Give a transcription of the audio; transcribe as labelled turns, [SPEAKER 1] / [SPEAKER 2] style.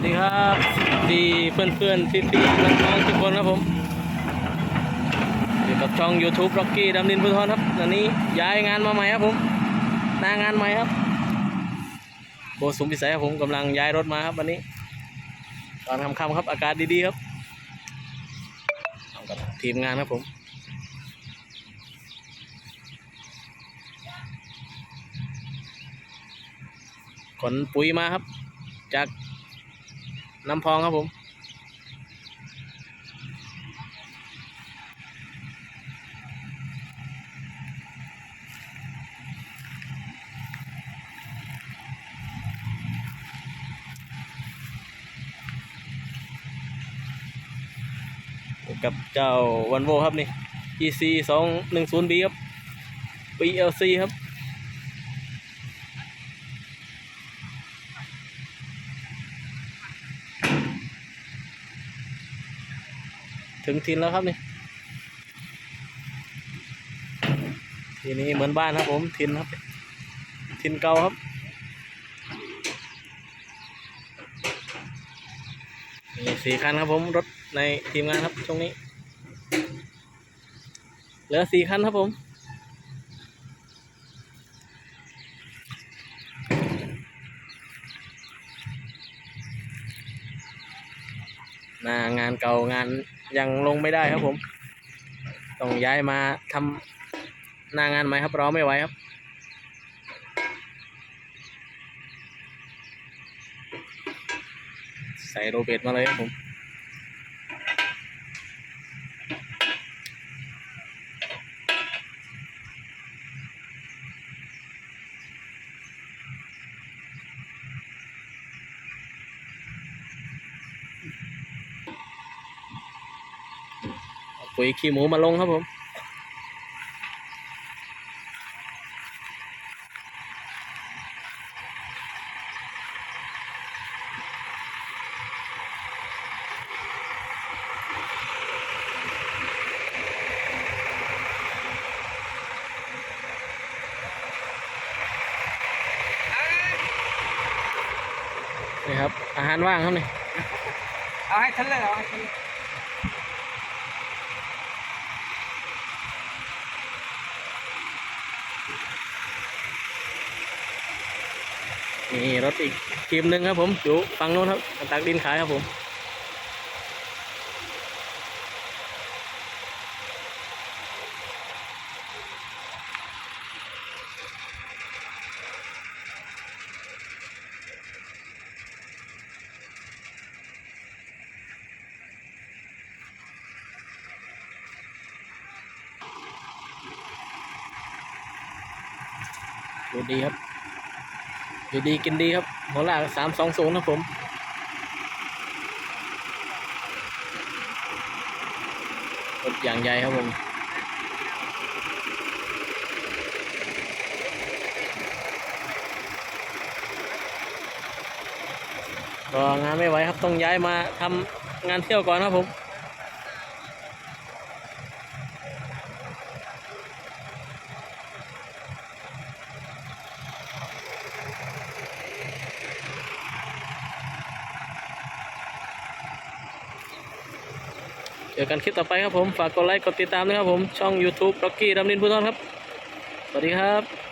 [SPEAKER 1] วัสดีครับดีเพื่อนเพื่อนพี่พี่ๆน้องๆทุกคนครับผมอยู่กับช่อง YouTube Rocky ดำดินพุทธรครับตอนนี้ย้ายงานมาใหม่ครับผมหน้างานใหม่ครับโบสุมพิสัยครับผมกำลังย้ายรถมาครับวันนี้ ตอนค่ำๆครับอากาศดีๆครับกับทีมงานครับผมขนปุ๋ยมาครับ จาก น้ำพองครับผมกับเจ้าวันโวครับนี่ EC สองหนึ่งศูนย์ B ครับ PLC ครับ ถึงทินแล้วครับนี่ทีนี้เหมือนบ้านครับผมทินครับ ทินเก่าครับมีสี่คันครับผมรถในทีมงานครับช่วงนี้ เหลือสี่คันครับผมนางานเก่างาน ยังลงไม่ได้ครับผม ต้องย้ายมาทำหน้างานใหม่ครับรอไม่ไหวครับ ใส่โรเบตมาเลยครับผม ปุ๋ยขี้หมูมาลงครับผมนี่ครับ อาหารว่างครับนี่
[SPEAKER 2] เอาให้ฉันเลยเอาให้ฉันเลย
[SPEAKER 1] นี่รถอีกทีมหนึ่งครับผมอยู่ฝั่งโน้นครับตักดินขายครับผมดูดีครับ อยู่ดีกินดีครับ หัวลากสามสองศูนย์ครับผมรถอย่างใหญ่ครับผมก็งานไม่ไหวครับต้องย้ายมาทำงานเที่ยวก่อนครับผม เจอกันคลิปต่อไปครับผม ฝากกดไลค์ กดติดตามด้วยครับผม ช่อง YouTube ร็อกกี้ดำนินพุทธรครับ สวัสดีครับ